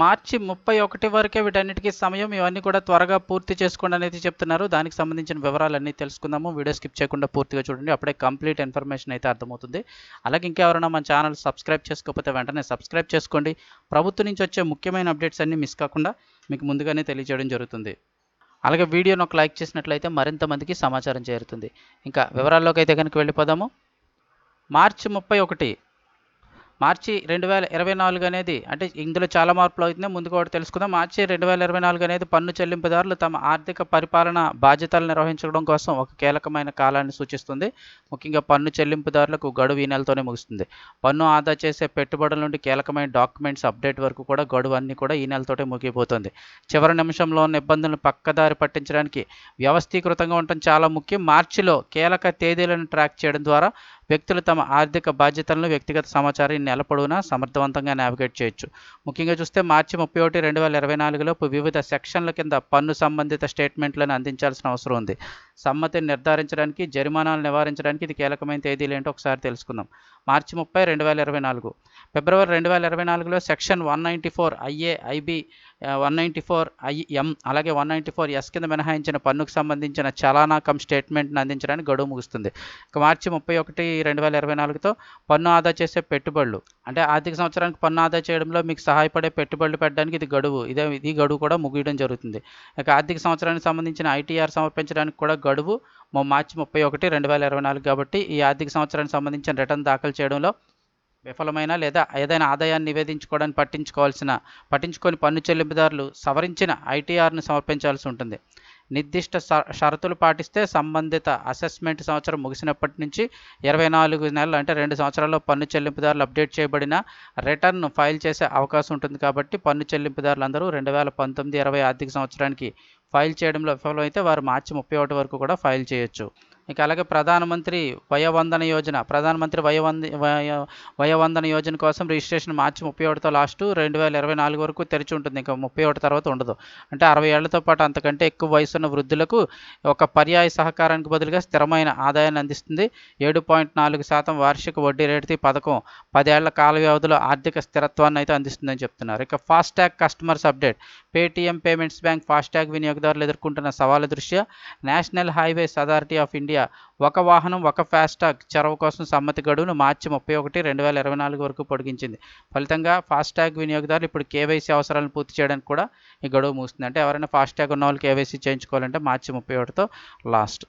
మార్చి ముప్పై ఒకటి వరకే వీటన్నిటికీ సమయం. ఇవన్నీ కూడా త్వరగా పూర్తి చేసుకోండి అనేది చెప్తున్నారు. దానికి సంబంధించిన వివరాలన్నీ తెలుసుకుందాము. వీడియో స్కిప్ చేయకుండా పూర్తిగా చూడండి. అప్పుడే కంప్లీట్ ఇన్ఫర్మేషన్ అయితే అర్థమవుతుంది. అలాగే ఇంకెవరైనా మన ఛానల్ సబ్స్క్రైబ్ చేసుకోకపోతే వెంటనే సబ్స్క్రైబ్ చేసుకోండి. ప్రభుత్వం నుంచి వచ్చే ముఖ్యమైన అప్డేట్స్ అన్నీ మిస్ కాకుండా మీకు ముందుగానే తెలియజేయడం జరుగుతుంది. అలాగే వీడియోను ఒక లైక్ చేసినట్లయితే మరింత మందికి సమాచారం చేరుతుంది. ఇంకా వివరాల్లోకి అయితే కనుక వెళ్ళిపోదాము. మార్చి ముప్పై ఒకటి మార్చి రెండు వేల ఇరవై నాలుగు అనేది అంటే ఇందులో చాలా మార్పులు అవుతున్నాయి ముందుగా కూడా తెలుసుకుందాం. మార్చి రెండు వేల ఇరవై నాలుగు అనేది పన్ను చెల్లింపుదారులు తమ ఆర్థిక పరిపాలన బాధ్యతలు నిర్వహించడం కోసం ఒక కీలకమైన కాలాన్ని సూచిస్తుంది. ముఖ్యంగా పన్ను చెల్లింపుదారులకు గడువు ఈ నెలతోనే ముగుస్తుంది. పన్ను ఆదా చేసే పెట్టుబడుల నుండి కీలకమైన డాక్యుమెంట్స్ అప్డేట్ వరకు కూడా గడువు అన్నీ కూడా ఈ నెలతోటే ముగిపోతుంది చివరి నిమిషంలో ఉన్న ఇబ్బందులను పక్కదారి పట్టించడానికి వ్యవస్థీకృతంగా ఉండటం చాలా ముఖ్యం. మార్చిలో కీలక తేదీలను ట్రాక్ చేయడం ద్వారా వ్యక్తులు తమ ఆర్థిక బాధ్యతలను వ్యక్తిగత సమాచారాన్ని నెల పొడవునా సమర్థవంతంగా నావిగేట్ చేయొచ్చు. ముఖ్యంగా చూస్తే మార్చి ముప్పై ఒకటి రెండు వేల ఇరవై నాలుగులోపు వివిధ సెక్షన్ల కింద పన్ను సంబంధిత స్టేట్మెంట్లను అందించాల్సిన అవసరం ఉంది. సమ్మతిని నిర్ధారించడానికి జరిమానాలు నివారించడానికి ఇది కీలకమైన తేదీలు ఏంటో ఒకసారి తెలుసుకుందాం. మార్చి ముప్పై రెండు వేల ఇరవై నాలుగు. ఫిబ్రవరి రెండు వేల ఇరవై నాలుగులో section one ninety four IA IB one ninety four IM అలాగే వన్ నైంటీ ఫోర్ ఎస్ కింద మినహాయించిన పన్నుకు సంబంధించిన చలానా కమ్ స్టేట్మెంట్ను అందించడానికి గడువు ముగుస్తుంది. ఇక మార్చి ముప్పై ఒకటి రెండు వేల ఇరవై నాలుగుతో పన్ను ఆదా చేసే పెట్టుబడులు అంటే ఆర్థిక సంవత్సరానికి పన్ను ఆదా చేయడంలో మీకు సహాయపడే పెట్టుబడులు పెట్టడానికి ఇది గడువు ఇదే ఇది గడువు కూడా ముగియడం జరుగుతుంది. ఇక ఆర్థిక సంవత్సరానికి సంబంధించిన ఐటీఆర్ సమర్పించడానికి కూడా గడువు మార్చి ముప్పై ఒకటి రెండు వేల ఇరవై నాలుగు కాబట్టి ఈ ఆర్థిక సంవత్సరానికి సంబంధించిన రిటర్న్ దాఖలు చేయడంలో విఫలమైన లేదా ఏదైనా ఆదాయాన్ని నివేదించుకోవడానికి పట్టించుకోవాల్సిన పట్టించుకొని పన్ను చెల్లింపుదారులు సవరించిన ఐటీఆర్ను సమర్పించాల్సి ఉంటుంది. నిర్దిష్ట ష- షరతులు పాటిస్తే సంబంధిత అసెస్మెంట్ సంవత్సరం ముగిసినప్పటి నుంచి ఇరవై నాలుగు నెలలు అంటే రెండు సంవత్సరాల్లో పన్ను చెల్లింపుదారులు అప్డేట్ చేయబడిన రిటర్న్ ఫైల్ చేసే అవకాశం ఉంటుంది కాబట్టి పన్ను చెల్లింపుదారులు అందరూ రెండు వేల పంతొమ్మిది ఇరవై ఆర్థిక సంవత్సరానికి ఫైల్ చేయడంలో విఫలమైతే వారు మార్చి ముప్పై ఒకటి వరకు కూడా ఫైల్ చేయొచ్చు. ఇక అలాగే ప్రధానమంత్రి వయోవందన యోజన ప్రధానమంత్రి వయోవంద వయోవందన యోజన కోసం రిజిస్ట్రేషన్ మార్చి ముప్పై ఒకటితో లాస్ట్ రెండు వేల ఇరవై నాలుగు వరకు తెరిచి ఉంటుంది. ఇంకా ముప్పై ఒకటి తర్వాత ఉండదు. అంటే అరవై ఏళ్ళతో పాటు అంతకంటే ఎక్కువ వయసు ఉన్న వృద్ధులకు ఒక పర్యాయ సహకారానికి బదులుగా స్థిరమైన ఆదాయాన్ని అందిస్తుంది. ఏడు పాయింట్ నాలుగు శాతం వార్షిక వడ్డీ రేటుతో ఈ పథకం పదేళ్ళ కాల వ్యవధిలో ఆర్థిక స్థిరత్వాన్ని అయితే అందిస్తుందని చెప్తున్నారు. ఇక FASTag customers update. Paytm payments bank FASTag వినియోగదారులు ఎదుర్కొంటున్న సవాళ్ళ దృష్ట్యా national highways authority of India ఒక వాహనం ఒక ఫాస్టాగ్ చొరవ కోసం సమ్మతి గడువును మార్చి ముప్పై ఒకటి రెండు వేల ఇరవై నాలుగు వరకు పొడిగించింది. ఫలితంగా ఫాస్టాగ్ వినియోగదారులు ఇప్పుడు కేవైసీ అవసరాలను పూర్తి చేయడానికి కూడా ఈ గడువు మూస్తుంది అంటే ఎవరైనా ఫాస్టాగ్ ఉన్న వాళ్ళు కేవైసీ చేయించుకోవాలంటే మార్చి ముప్పై ఒకటితో లాస్ట్